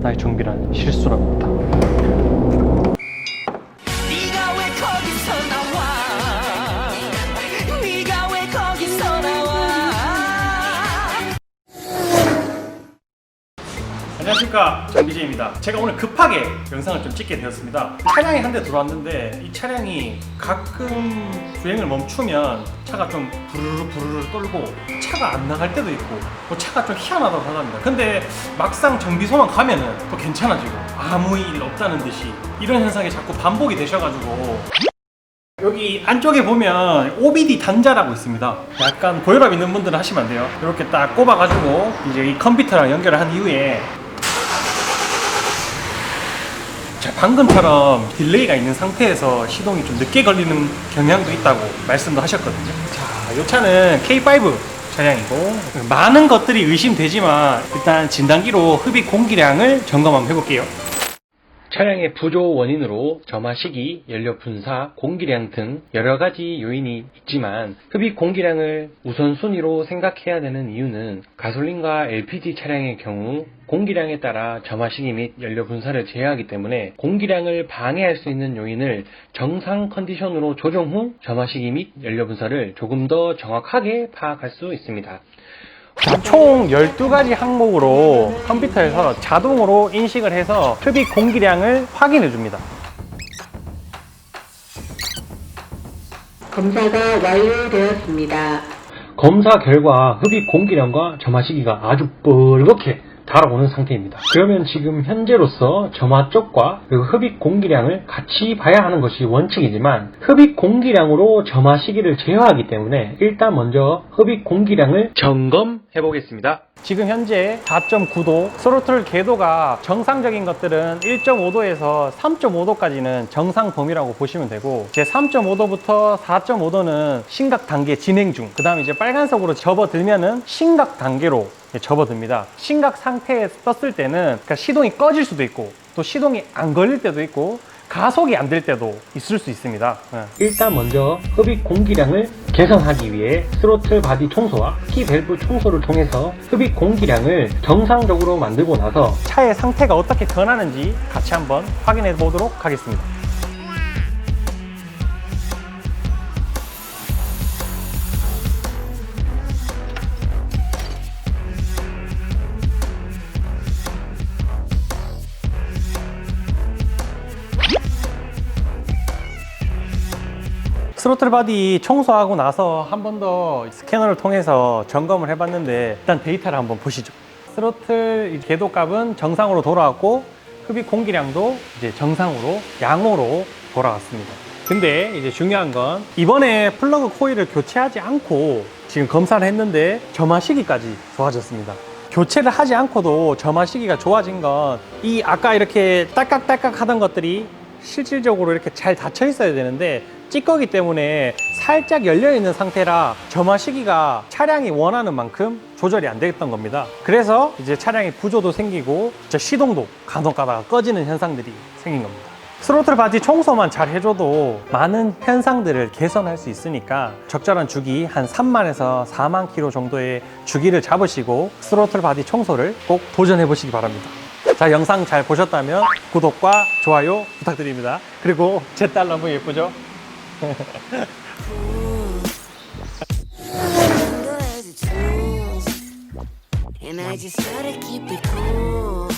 나의 정비란 실수랍니다. 안녕하십니까. 정비제입니다. 제가 오늘 급하게 영상을 좀 찍게 되었습니다. 차량이 한 대 들어왔는데 이 차량이 가끔 주행을 멈추면 차가 좀 부르르 부르르 떨고 차가 안 나갈 때도 있고 뭐 차가 좀 희한하다고 생각합니다. 근데 막상 정비소만 가면은 또 괜찮아지고 아무 일 없다는 듯이. 이런 현상이 자꾸 반복이 되셔가지고. 여기 안쪽에 보면 OBD 단자라고 있습니다. 약간 고혈압 있는 분들은 하시면 안 돼요. 이렇게 딱 꼽아가지고 이제 이 컴퓨터랑 연결을 한 이후에 자, 방금처럼 딜레이가 있는 상태에서 시동이 좀 늦게 걸리는 경향도 있다고 말씀도 하셨거든요. 자, 이 차는 K5 차량이고 많은 것들이 의심되지만 일단 진단기로 흡입 공기량을 점검 한번 해볼게요. 차량의 부조 원인으로 점화 시기, 연료 분사, 공기량 등 여러 가지 요인이 있지만 흡입 공기량을 우선순위로 생각해야 되는 이유는 가솔린과 LPG 차량의 경우 공기량에 따라 점화 시기 및 연료 분사를 제어하기 때문에 공기량을 방해할 수 있는 요인을 정상 컨디션으로 조정 후 점화 시기 및 연료 분사를 조금 더 정확하게 파악할 수 있습니다. 자, 총 12가지 항목으로 컴퓨터에서 자동으로 인식을 해서 흡입 공기량을 확인해 줍니다. 검사가 완료되었습니다. 검사 결과 흡입 공기량과 점화 시기가 아주 뻘겋게 달아오는 상태입니다. 그러면 지금 현재로서 점화 쪽과 그리고 흡입 공기량을 같이 봐야 하는 것이 원칙이지만 흡입 공기량으로 점화 시기를 제어하기 때문에 일단 먼저 흡입 공기량을 점검해 보겠습니다. 지금 현재 4.9도, 스로틀 궤도가 정상적인 것들은 1.5도에서 3.5도까지는 정상 범위라고 보시면 되고 이제 3.5도부터 4.5도는 심각 단계 진행 중. 그 다음에 이제 빨간색으로 접어들면은 심각 단계로 접어듭니다. 심각 상태에 떴을 때는 그러니까 시동이 꺼질 수도 있고 또 시동이 안 걸릴 때도 있고 가속이 안 될 때도 있을 수 있습니다. 일단 먼저 흡입 공기량을 개선하기 위해 스로틀 바디 청소와 키 밸브 청소를 통해서 흡입 공기량을 정상적으로 만들고 나서 차의 상태가 어떻게 변하는지 같이 한번 확인해 보도록 하겠습니다. 스로틀 바디 청소하고 나서 한 번 더 스캐너를 통해서 점검을 해봤는데 일단 데이터를 한번 보시죠. 스로틀 궤도 값은 정상으로 돌아왔고 흡입 공기량도 이제 정상으로 양호로 돌아왔습니다. 근데 이제 중요한 건 이번에 플러그 코일을 교체하지 않고 지금 검사를 했는데 점화 시기까지 좋아졌습니다. 교체를 하지 않고도 점화 시기가 좋아진 건 이 아까 이렇게 딸깍딸깍 하던 것들이 실질적으로 이렇게 잘 닫혀 있어야 되는데 찌꺼기 때문에 살짝 열려 있는 상태라 점화 시기가 차량이 원하는 만큼 조절이 안 됐던 겁니다. 그래서 이제 차량의 부조도 생기고 시동도 간혹 가다가 꺼지는 현상들이 생긴 겁니다. 스로틀 바디 청소만 잘 해줘도 많은 현상들을 개선할 수 있으니까 적절한 주기 한 3만에서 4만 킬로 정도의 주기를 잡으시고 스로틀 바디 청소를 꼭 도전해 보시기 바랍니다. 자 영상 잘 보셨다면 구독과 좋아요 부탁드립니다. 그리고 제 딸 너무 예쁘죠? And I just gotta keep it cool.